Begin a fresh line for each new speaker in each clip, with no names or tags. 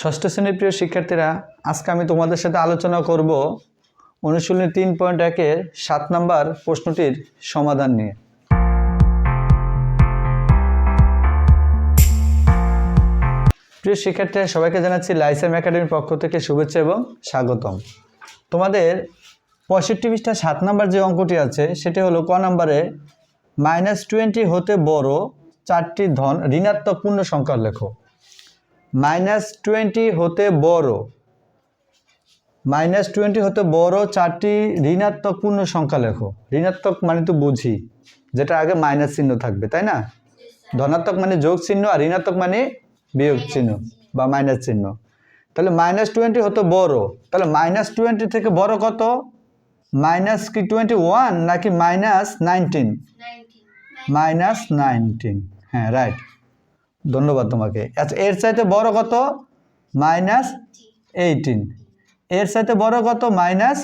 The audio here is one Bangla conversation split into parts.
ষষ্ঠ শ্রেণির প্রিয় শিক্ষার্থীরা, আজকে আমি তোমাদের সাথে আলোচনা করব অনুশীলনী তিন পয়েন্ট একের সাত নম্বর প্রশ্নটির সমাধান নিয়ে। প্রিয় শিক্ষার্থীরা, সবাইকে জানাচ্ছি লাইসেম একাডেমির পক্ষ থেকে শুভেচ্ছা এবং স্বাগতম। তোমাদের পঁয়ষট্টি পৃষ্ঠা সাত নম্বর যে অঙ্কটি আছে, সেটি হলো ক নম্বরে মাইনাস টোয়েন্টি হতে বড় চারটি ধন ঋণাত্মক পূর্ণ সংখ্যা লেখো মাইনাস টোয়েন্টি হতে বড়। মাইনাস টোয়েন্টি হতে বড় চারটি ঋণাত্মক পূর্ণ সংখ্যা লেখো। ঋণাত্মক মানে তো বুঝি যেটা আগে মাইনাস চিহ্ন থাকবে তাই না? ধনাত্মক মানে যোগ চিহ্ন আর ঋণাত্মক মানে বিয়োগ চিহ্ন বা মাইনাস চিহ্ন। তাহলে মাইনাস টোয়েন্টি হতো বড় তাহলে মাইনাস টোয়েন্টি থেকে বড় কত? মাইনাস কি টোয়েন্টি ওয়ান নাকি মাইনাস নাইনটিন। মাইনাস নাইনটিন হ্যাঁ রাইট। ধন্যবাদ তোমাকে। আচ্ছা এর চাইতে বড় কত? Minus eighteen. এর চাইতে বড় কত? Minus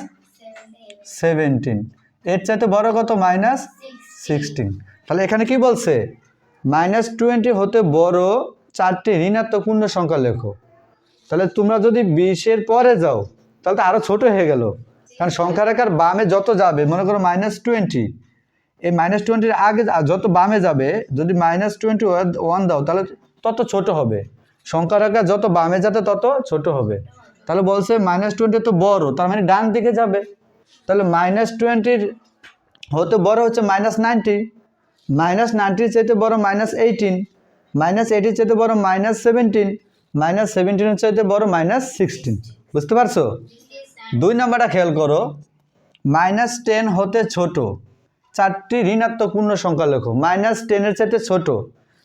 seventeen. এর চাইতে বড় কত? Minus sixteen. তাহলে এখানে কি বলছে? মাইনাস টোয়েন্টি হতে বড় চারটি ঋণাত্মক পূর্ণ সংখ্যা লেখো। তাহলে তোমরা যদি বিশের পরে যাও, তাহলে তো আরও ছোট হয়ে গেল। কারণ সংখ্যা রেখার বামে যত যাবে, মনে করো মাইনাস টোয়েন্টি। এই মাইনাস টোয়েন্টির আগে যত বামে যাবে, যদি মাইনাস টোয়েন্টি ওয়ান দাও, তাহলে তত ছোট হবে। সংখ্যা রেখা যত বামে যাতে তত ছোট হবে। তাহলে বলছে মাইনাস টোয়েন্টি তো বড়, তার মানে ডান দিকে যাবে। তাহলে মাইনাস টোয়েন্টির হতে বড় হচ্ছে মাইনাস নাইনটি মাইনাস নাইনটির চাইতে বড় মাইনাস এইটিন মাইনাস এইটির চাইতে বড় মাইনাস সেভেন্টিন মাইনাস সেভেন্টিনের চাইতে বড় মাইনাস সিক্সটিন বুঝতে পারছ? দুই নাম্বারটা খেয়াল করো। মাইনাস টেন হতে ছোট। চারটি ঋণাত্মক পূর্ণ সংখ্যা লেখো। মাইনাস টেনের চাইতে ছোট।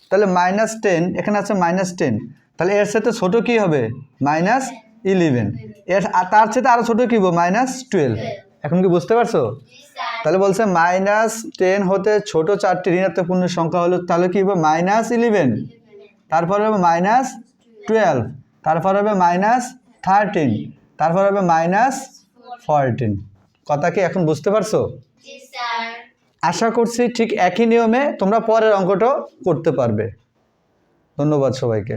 তাহলে মাইনাস টেন এখানে আছে মাইনাস টেন তাহলে এর সাথে ছোট কি হবে? মাইনাস ইলেভেন এর তার সাথে আরও ছোট কী মাইনাস টুয়েলভ এখন কি বুঝতে পারছ? তাহলে বলছে মাইনাস টেন হতে ছোট চারটি ঋণাত্মক পূর্ণ সংখ্যা হলো, তাহলে কি হবে? মাইনাস ইলেভেন তারপর হবে মাইনাস টুয়েলভ তারপর হবে মাইনাস থার্টিন তারপর হবে মাইনাস ফোরটিন কথা কি এখন বুঝতে পারছ? আশা করছি ঠিক একই নিয়মে তোমরা পরের অঙ্কটাও করতে পারবে। ধন্যবাদ সবাইকে।